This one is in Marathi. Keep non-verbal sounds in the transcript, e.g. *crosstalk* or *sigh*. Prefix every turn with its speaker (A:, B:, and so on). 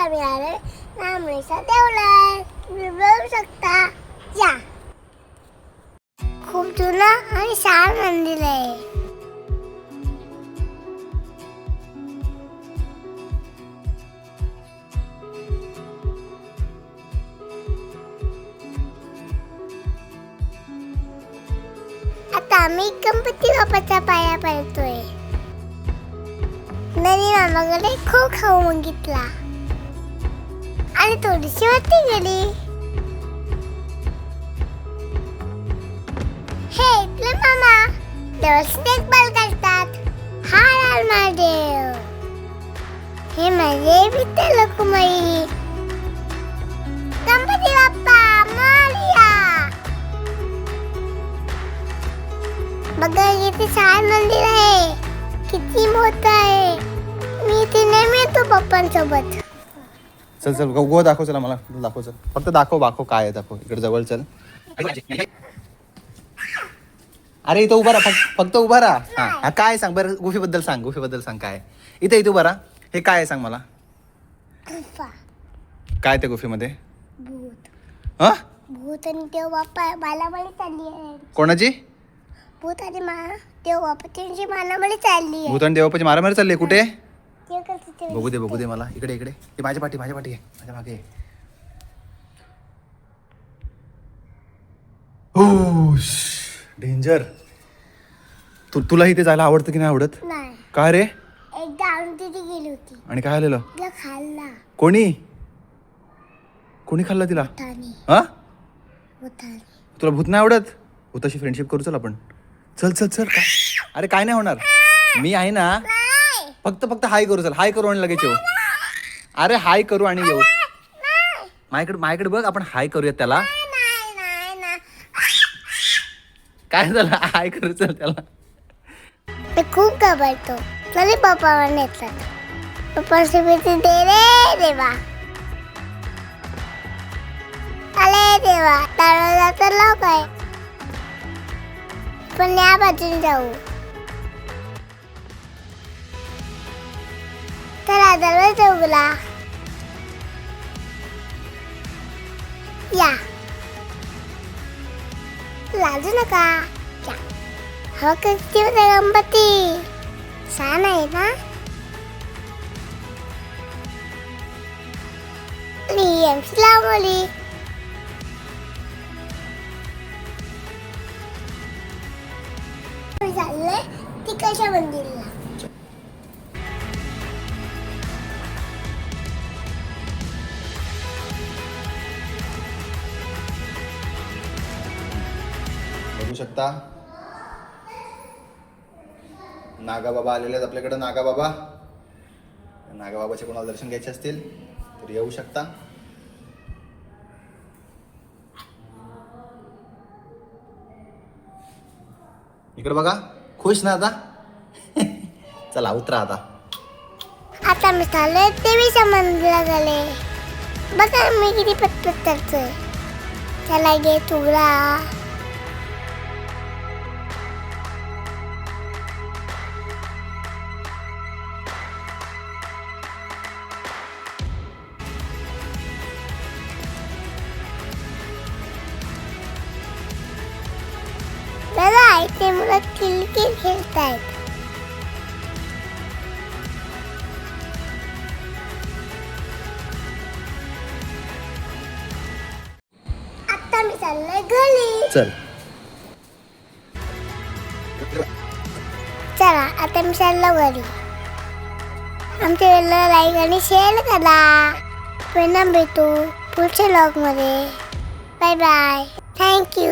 A: आम्ही आलोय रामळीचा देवलाय तुम्ही बघू शकता. या. खूप जुनं आणि छान मंदिर आहे. आम्ही गणपती बाप्पाच्या पाया पडतोय. नवीन मामाकडे खूप खाऊ मागितला. आणि थोडीशी वरती गेली हे इथले मामा देवाची देखभाल करतात हा लाल महादेव हे माझे विठ्ठल लकुमाई गणपती बाप्पा मोरया बघा इथे छान मंदिर आहे किती मोठं आहे मी इथे नेहमी येतो पप्पांसोबत
B: चल चल गो गो दाखव चला मला दाखव चल. फक्त दाखव दाखव काय आहे दाखव. इकडे जवळ चल. अरे इथं उभा राहा फक्त- फक्त उभा राहा. हा हा काय सांग बरं गुफीबद्दल सांग गुफीबद्दल सांग काय. आहे? इथे इथे उभा राहा. हे काय आहे सांग मला. काय त्या गुफीमध्ये?
A: भूत.
B: हा?
A: भूत आणि देव बाप्पा मालामाली चालली आहे.
B: कोणाची?
A: भूत आणि मा देव बाप्पा त्यांची मालामाली चालली आहे.
B: भूत आणि देवापाची मारामारी चालली आहे. कुठे?
A: ते
B: बघू दे बघू दे मला. इकडे इकडे. हे माझ्या पाठी माझ्या पाठी आहे. माझ्या मागे. हो डेंजर. तू तुला इथे जायला आवडतं की नाही आवडत?
A: नाही.
B: काय रे?
A: एकदा आणून तिथे गेली होती.
B: आणि काय आलेलं?
A: तिला खाल्ला.
B: कोणी? कोणी खाल्लं तिला?
A: भूतानी
B: हा?
A: भूतानी
B: तुला भूत नाही आवडत? भूताशी फ्रेंडशिप करू चल आपण. चल चल चल. काय? अरे काय नाही होणार. मी आहे ना फक्त फक्त हाय करू चल. हाय करू आणि लगेच येऊ. अरे हाय करू आणि येऊ. माझ्याकडे माझ्याकडे बघ आपण हाय करूया त्याला. काय झालं? हाय करू चल त्याला.
A: खूप घाबरतो. तरी पप्पावर नेतात. पप्पाची भीती दे रे देवा. अरे देवा. दरवाजा तर लाव पण या बाजून जाऊ. चला या लाजू नका या हो किती होता गणपती छान आहे ना एमसी लावली चाललंय ती कशा मंदिरला
B: शकता? नागाबाबा आलेले आहेत आपल्याकडे. नागाबाबा. नागाबाबाचे कोणाला दर्शन घ्यायचे असतील तर येऊ शकता. इकडे बघा. खुश ना आता? *laughs* चला उतरा आता.
A: आता मी चालले तेवीस मंदिरात आले बघा मी किती पटपट करतोय त्याला गे तुगडा इथे मुलं किलकिल खेळतायत. आता मी चाललोय घरी.
B: चल.
A: चला आता मी चाललो घरी. आमच्या वेळेला लाईक आणि शेअर करा. पुन्हा भेटू पुढच्या लॉगमध्ये बाय बाय थँक्यू